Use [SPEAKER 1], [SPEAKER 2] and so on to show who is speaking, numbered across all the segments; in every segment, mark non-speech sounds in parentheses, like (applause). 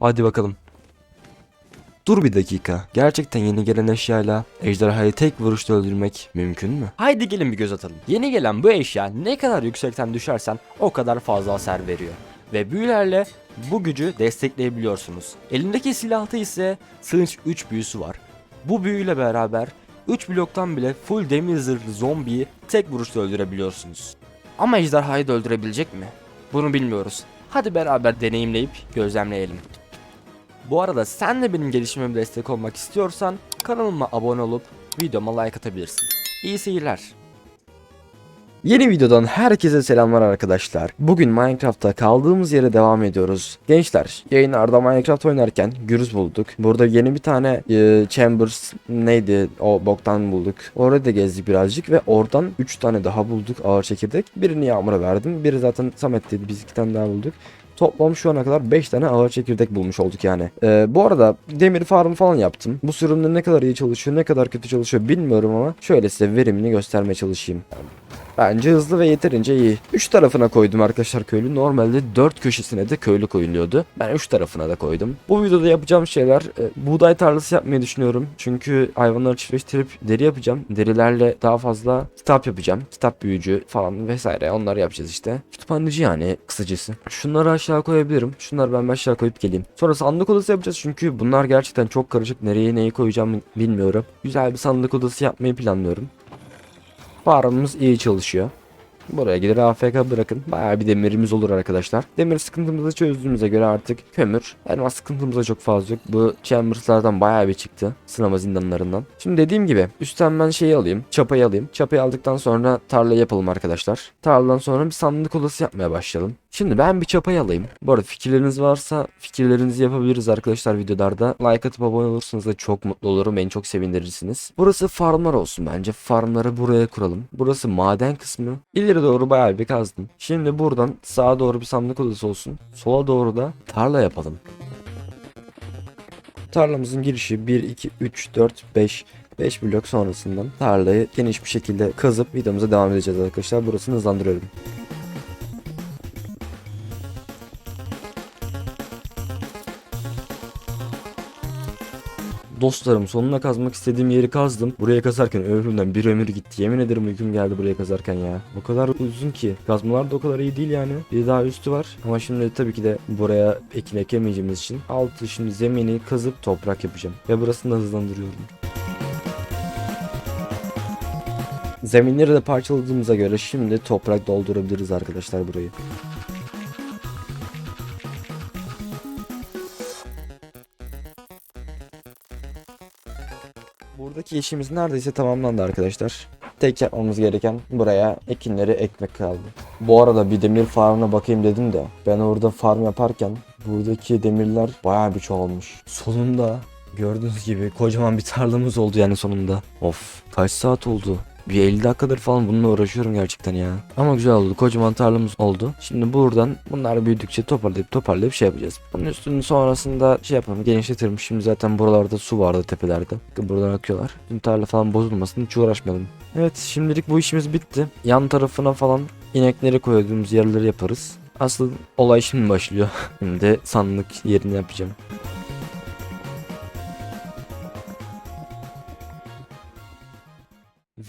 [SPEAKER 1] Hadi bakalım. Dur bir dakika. Gerçekten yeni gelen eşyayla ejderhayı tek vuruşta öldürmek mümkün mü? Haydi gelin bir göz atalım. Yeni gelen bu eşya ne kadar yüksekten düşersen o kadar fazla hasar veriyor. Ve büyülerle bu gücü destekleyebiliyorsunuz. Elindeki silahta ise Sınç 3 büyüsü var. Bu büyüyle beraber 3 bloktan bile full demir zırhlı zombiyi tek vuruşta öldürebiliyorsunuz. Ama ejderhayı da öldürebilecek mi? Bunu bilmiyoruz. Hadi beraber deneyimleyip gözlemleyelim. Bu arada sen de benim gelişimime destek olmak istiyorsan kanalıma abone olup videoma like atabilirsin. İyi seyirler. Yeni videodan herkese selamlar arkadaşlar. Bugün Minecraft'ta kaldığımız yere devam ediyoruz. Gençler yayınlarda Minecraft oynarken gürüz bulduk. Burada yeni bir tane e, Chambers neydi o boktan bulduk. Orada da gezdik birazcık ve oradan 3 tane daha bulduk ağır çekirdek. Birini Yağmur'a verdim. Biri zaten Samet dedi biz 2 tane daha bulduk. Toplam şu ana kadar 5 tane ağır çekirdek bulmuş olduk yani. Ee, bu arada demir farm falan yaptım. Bu sürümde ne kadar iyi çalışıyor ne kadar kötü çalışıyor bilmiyorum ama şöyle size verimini göstermeye çalışayım. Bence hızlı ve yeterince iyi. 3 tarafına koydum arkadaşlar köylü. Normalde 4 köşesine de köylü koyuluyordu. Ben 3 tarafına da koydum. Bu videoda yapacağım şeyler e, buğday tarlası yapmayı düşünüyorum. Çünkü hayvanları çiftleştirip deri yapacağım. Derilerle daha fazla kitap yapacağım. Kitap büyücü falan vesaire onları yapacağız işte. Kütüphaneci yani kısacası. Şunları aşağı koyabilirim. Şunları ben aşağı koyup geleyim. Sonra sandık odası yapacağız çünkü bunlar gerçekten çok karışık. Nereye neyi koyacağımı bilmiyorum. Güzel bir sandık odası yapmayı planlıyorum. Farmımız iyi çalışıyor. Buraya gider AFK bırakın. Bayağı bir demirimiz olur arkadaşlar. Demir sıkıntımızı çözdüğümüze göre artık kömür. Elmas sıkıntımız da çok fazla yok. Bu chambers'lardan bayağı bir çıktı. Sınama zindanlarından. Şimdi dediğim gibi üstten ben şeyi alayım. Çapayı alayım. Çapayı aldıktan sonra tarla yapalım arkadaşlar. Tarladan sonra bir sandık odası yapmaya başlayalım. Şimdi ben bir çapayı alayım. Bu arada fikirleriniz varsa fikirlerinizi yapabiliriz arkadaşlar videolarda. Like atıp abone olursanız da çok mutlu olurum. Beni çok sevindirirsiniz. Burası farmlar olsun bence. Farmları buraya kuralım. Burası maden kısmı. İleri doğru bayağı bir kazdım. Şimdi buradan sağa doğru bir sandık odası olsun. Sola doğru da tarla yapalım. Tarlamızın girişi 1, 2, 3, 4, 5 5 blok sonrasından tarlayı geniş bir şekilde kazıp videomuza devam edeceğiz arkadaşlar. Burasını hızlandırıyorum. Dostlarım sonuna kazmak istediğim yeri kazdım. Buraya kazarken ömrümden bir ömür gitti. Yemin ederim uykum geldi buraya kazarken ya. O kadar uzun ki. Kazmalar da o kadar iyi değil yani. Bir daha üstü var. Ama şimdi tabii ki de buraya ekin ekemeyeceğimiz için altı şimdi zemini kazıp toprak yapacağım. Ve burasını da hızlandırıyorum. Zeminleri de parçaladığımıza göre şimdi toprak doldurabiliriz arkadaşlar burayı. Buradaki işimiz neredeyse tamamlandı arkadaşlar. Tek yapmamız gereken buraya ekinleri ekmek kaldı. Bu arada bir demir farmına bakayım dedim de ben orada farm yaparken buradaki demirler bayağı bir çoğalmış. Sonunda gördüğünüz gibi kocaman bir tarlamız oldu yani sonunda. Of kaç saat oldu? Bir 50 dakikadır falan bununla uğraşıyorum gerçekten ya. Ama güzel oldu. Kocaman tarlamız oldu. Şimdi buradan bunlar büyüdükçe toparlayıp toparlayıp şey yapacağız. Bunun üstünü sonrasında şey yapalım genişletirim. Şimdi zaten buralarda su vardı tepelerde. Buradan akıyorlar. Şimdi tarla falan bozulmasın hiç uğraşmadım. Evet şimdilik bu işimiz bitti. Yan tarafına falan inekleri koyduğumuz yerleri yaparız. Asıl olay şimdi başlıyor. (laughs) Şimdi sandık yerini yapacağım.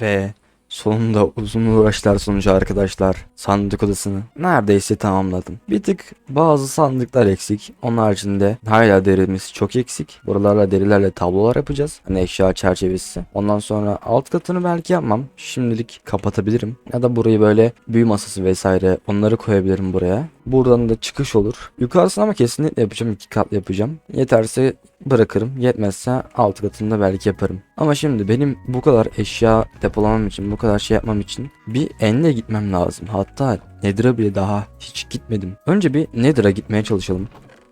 [SPEAKER 1] Ve sonunda uzun uğraşlar sonucu arkadaşlar sandık odasını neredeyse tamamladım. Bir tık bazı sandıklar eksik. Onun haricinde hala derimiz çok eksik. Buralarla derilerle tablolar yapacağız. Hani eşya çerçevesi. Ondan sonra alt katını belki yapmam. Şimdilik kapatabilirim. Ya da burayı böyle büyü masası vesaire onları koyabilirim buraya. Buradan da çıkış olur. Yukarısını ama kesinlikle yapacağım. iki katlı yapacağım. Yeterse bırakırım. Yetmezse alt katında belki yaparım. Ama şimdi benim bu kadar eşya depolamam için, bu kadar şey yapmam için bir ende gitmem lazım. Hatta Nether'a bile daha hiç gitmedim. Önce bir Nether'a gitmeye çalışalım.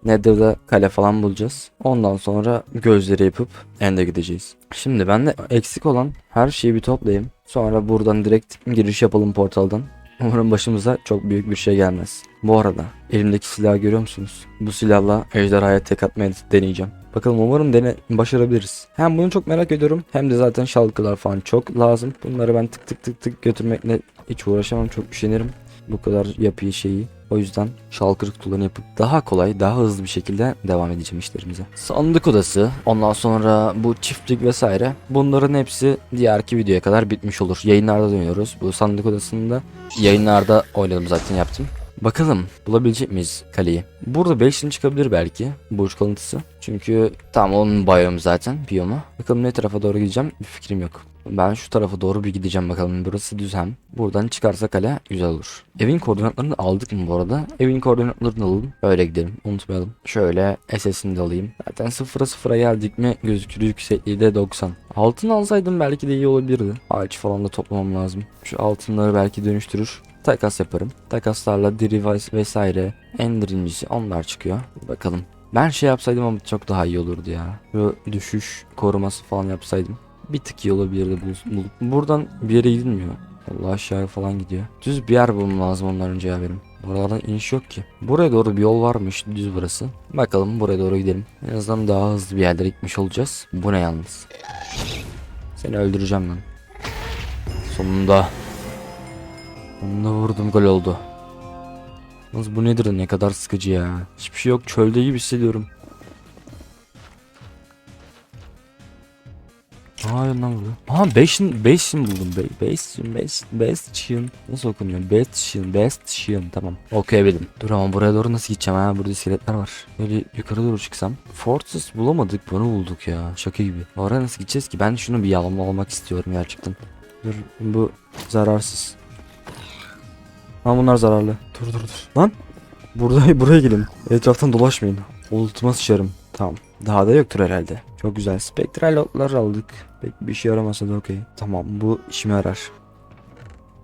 [SPEAKER 1] Nether'da kale falan bulacağız. Ondan sonra gözleri yapıp End'e gideceğiz. Şimdi ben de eksik olan her şeyi bir toplayayım. Sonra buradan direkt giriş yapalım portaldan. Umarım başımıza çok büyük bir şey gelmez. Bu arada elimdeki silahı görüyor musunuz? Bu silahla ejderhaya tek atmaya deneyeceğim. Bakalım umarım dene başarabiliriz. Hem bunu çok merak ediyorum hem de zaten şalkılar falan çok lazım. Bunları ben tık tık tık tık götürmekle hiç uğraşamam çok üşenirim. Bu kadar yapıyı şeyi. O yüzden şalkır kutularını yapıp daha kolay, daha hızlı bir şekilde devam edeceğim işlerimize. Sandık odası, ondan sonra bu çiftlik vesaire. Bunların hepsi diğerki videoya kadar bitmiş olur. Yayınlarda dönüyoruz. Bu sandık odasında yayınlarda oynadım zaten yaptım. Bakalım bulabilecek miyiz kaleyi? Burada 5 çıkabilir belki burç kalıntısı. Çünkü tam onun biyomu zaten biyomu. Bakalım ne tarafa doğru gideceğim bir fikrim yok. Ben şu tarafa doğru bir gideceğim bakalım. Burası düz hem. Buradan çıkarsa kale güzel olur. Evin koordinatlarını aldık mı bu arada? Evin koordinatlarını alalım. Öyle gidelim. Unutmayalım. Şöyle SS'ini de alayım. Zaten sıfıra sıfıra geldik mi gözükür yüksekliği de 90. Altın alsaydım belki de iyi olabilirdi. Ağaç falan da toplamam lazım. Şu altınları belki dönüştürür. Takas yaparım. Takaslarla Derivice vesaire Ender incisi onlar çıkıyor. Bakalım. Ben şey yapsaydım ama çok daha iyi olurdu ya. Şu düşüş koruması falan yapsaydım. Bir tık iyi olabilirdi bul- bulup. Buradan bir yere gidilmiyor. Allah aşağıya falan gidiyor. Düz bir yer bulmam lazım ondan önce ya benim. Buralardan iniş yok ki. Buraya doğru bir yol varmış düz burası. Bakalım buraya doğru gidelim. En azından daha hızlı bir yerlere gitmiş olacağız. Bu ne yalnız? Seni öldüreceğim lan. Sonunda. Sonunda vurdum gol oldu. Yalnız bu nedir ne kadar sıkıcı ya. Hiçbir şey yok çölde gibi hissediyorum. Hayır lan burada. Aha Bastion, Bastion buldum. Ba- Bastion, Bastion, Bastion. Nasıl okunuyor? Bastion, Bastion. Tamam. Okuyabildim. Dur ama buraya doğru nasıl gideceğim ha? Burada iskeletler var. Böyle yukarı doğru çıksam. Fortress bulamadık. Bunu bulduk ya. Şaka gibi. Oraya nasıl gideceğiz ki? Ben şunu bir yalama almak istiyorum gerçekten. Dur bu zararsız. Ha bunlar zararlı. Dur dur dur. Lan. Burada (laughs) buraya gelin. Etraftan dolaşmayın. Ultima sıçarım. Tamam. Daha da yoktur herhalde. Çok güzel. Spektral otlar aldık. Pek bir işe yaramasa da okey. Tamam bu işime yarar.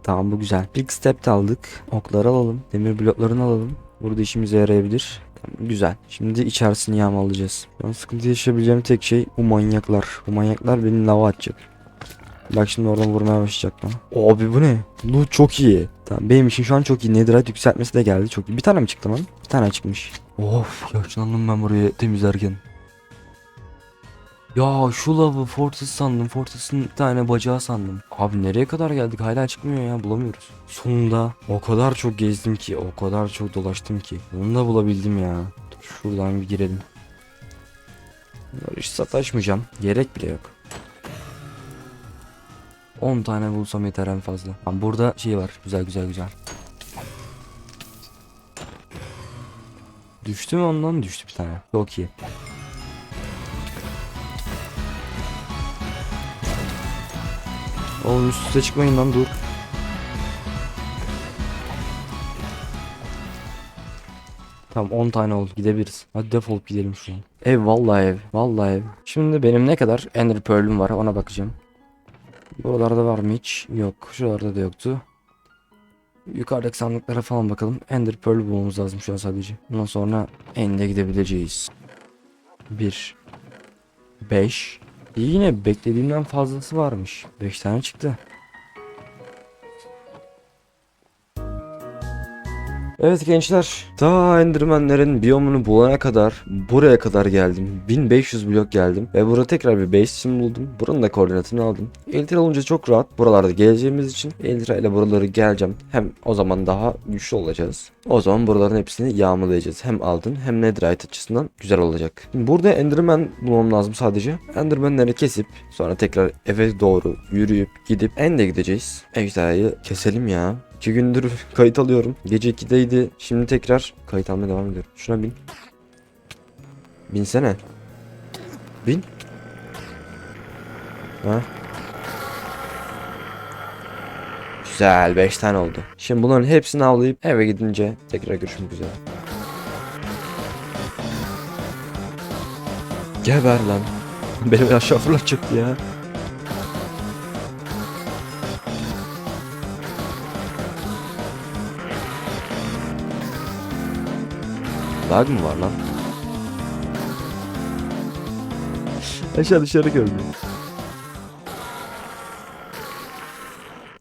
[SPEAKER 1] Tamam bu güzel. Big step aldık. Okları alalım. Demir bloklarını alalım. Burada işimize yarayabilir. Tamam, güzel. Şimdi içerisini yağmalayacağız. Ben sıkıntı yaşayabileceğim tek şey bu manyaklar. Bu manyaklar beni lava atacak. Bak şimdi oradan vurmaya başlayacak bana. Abi bu ne? Loot çok iyi. Tamam benim için şu an çok iyi. Netherite yükseltmesi de geldi. Çok iyi. Bir tane mi çıktı lan? Bir tane çıkmış. Of yaşlandım ben burayı temizlerken. Ya şu lavı Fortress sandım. Fortress'ın bir tane bacağı sandım. Abi nereye kadar geldik? Hala çıkmıyor ya. Bulamıyoruz. Sonunda o kadar çok gezdim ki. O kadar çok dolaştım ki. Onu da bulabildim ya. Dur, şuradan bir girelim. Hiç sataşmayacağım. Gerek bile yok. 10 tane bulsam yeter en fazla. Ama burada şey var. Güzel güzel güzel. Düştü mü ondan? Düştü bir tane. Çok iyi. Oğlum üst üste çıkmayın lan dur. Tamam 10 tane oldu gidebiliriz. Hadi defolup gidelim şuradan. Ev vallahi ev. Vallahi ev. Şimdi benim ne kadar Ender Pearl'üm var ona bakacağım. Buralarda var mı hiç? Yok. Şuralarda da yoktu. Yukarıdaki sandıklara falan bakalım. Ender Pearl bulmamız lazım şu an sadece. Ondan sonra End'e gidebileceğiz. 1 5 Yine beklediğimden fazlası varmış. 5 tane çıktı. Evet gençler, ta Enderman'lerin biyomunu bulana kadar buraya kadar geldim. 1500 blok geldim ve burada tekrar bir base sim buldum. Buranın da koordinatını aldım. Elitra olunca çok rahat buralarda geleceğimiz için Elitra ile buraları geleceğim. Hem o zaman daha güçlü olacağız. O zaman buraların hepsini yağmalayacağız. Hem altın hem netherite açısından güzel olacak. Şimdi burada Enderman bulmam lazım sadece. Enderman'leri kesip sonra tekrar eve doğru yürüyüp gidip End'e gideceğiz. Ejderhayı keselim ya. İki gündür kayıt alıyorum. Gece 2'deydi. Şimdi tekrar kayıt almaya devam ediyorum. Şuna bin. Binsene. Bin. Ha. Güzel 5 tane oldu. Şimdi bunların hepsini avlayıp eve gidince tekrar görüşmek üzere. Geber lan. Benim aşağı fırlatacaktı ya. Lag mı var lan? Aşağı dışarı gördüm.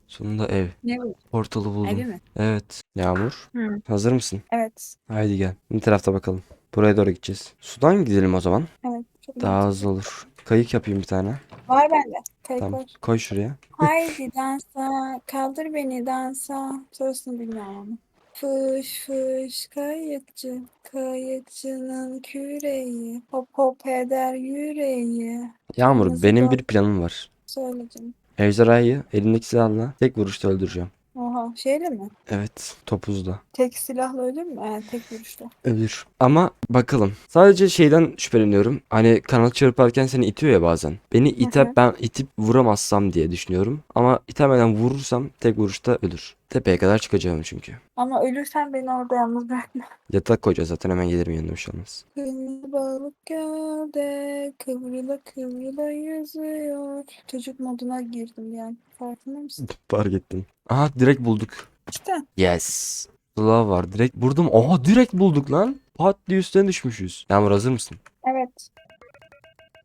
[SPEAKER 1] Sonunda ev.
[SPEAKER 2] Ne bu?
[SPEAKER 1] Portalı buldum.
[SPEAKER 2] Evi mi?
[SPEAKER 1] Evet. Yağmur.
[SPEAKER 2] Hı.
[SPEAKER 1] Hazır mısın?
[SPEAKER 2] Evet.
[SPEAKER 1] Haydi gel. Bir tarafta bakalım. Buraya doğru gideceğiz. Sudan gidelim o zaman.
[SPEAKER 2] Evet. Çok
[SPEAKER 1] Daha hızlı olur. Kayık yapayım bir tane.
[SPEAKER 2] Var bende. Kayık
[SPEAKER 1] Tamam.
[SPEAKER 2] var.
[SPEAKER 1] Koy şuraya.
[SPEAKER 2] Haydi dansa. Kaldır beni dansa. Sonrasını bilmiyorum ama. Fış fış kayıkçı, kayıkçının küreği, hop hop eder yüreği.
[SPEAKER 1] Yağmur
[SPEAKER 2] Nasıl
[SPEAKER 1] benim
[SPEAKER 2] bak-
[SPEAKER 1] bir planım var.
[SPEAKER 2] Söyle canım.
[SPEAKER 1] Ejderhayı elimdeki silahla tek vuruşta öldüreceğim.
[SPEAKER 2] Oha şeyle mi?
[SPEAKER 1] Evet topuzda.
[SPEAKER 2] Tek silahla ölür mü? Yani tek vuruşta.
[SPEAKER 1] Ölür. Ama bakalım. Sadece şeyden şüpheleniyorum. Hani kanal çırparken seni itiyor ya bazen. Beni ite
[SPEAKER 2] hı.
[SPEAKER 1] ben itip vuramazsam diye düşünüyorum. Ama itemeden vurursam tek vuruşta ölür. Tepeye kadar çıkacağım çünkü.
[SPEAKER 2] Ama ölürsen beni orada yalnız bırakma. (laughs)
[SPEAKER 1] Yatak koyacağız zaten hemen gelirim yanına bir şey olmaz.
[SPEAKER 2] Kırmızı balık gölde kıvrıla kıvrıla yüzüyor. Çocuk moduna girdim yani. Farkında mısın?
[SPEAKER 1] Fark ettim. Aha direkt bulduk.
[SPEAKER 2] İşte.
[SPEAKER 1] Yes. Sıla var. Direkt vurdum. Oha direkt bulduk lan. Pat diye üstüne düşmüşüz. Yağmur hazır mısın?
[SPEAKER 2] Evet.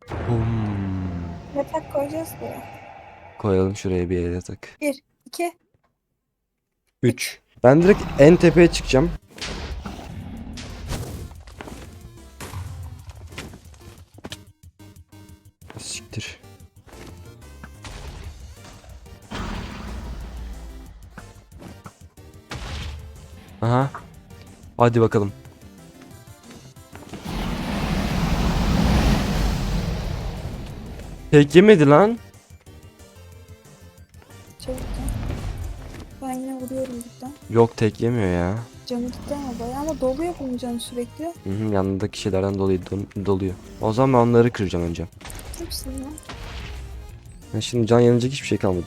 [SPEAKER 1] Hmm.
[SPEAKER 2] Yatak koyacağız buraya.
[SPEAKER 1] Koyalım şuraya bir yatak.
[SPEAKER 2] Bir, iki.
[SPEAKER 1] 3. Ben direkt en tepeye çıkacağım. Aha. Hadi bakalım. Tek yemedi lan.
[SPEAKER 2] Çabuk. Ben yine vuruyorum buradan.
[SPEAKER 1] Yok tek yemiyor ya.
[SPEAKER 2] Canı gitti ama bayağı ama doluyor bunun canı sürekli.
[SPEAKER 1] Hı hı, yanındaki şeylerden dolayı doluyor. O zaman ben onları kıracağım önce.
[SPEAKER 2] Kimsin lan?
[SPEAKER 1] Ya şimdi can yanacak hiçbir şey kalmadı.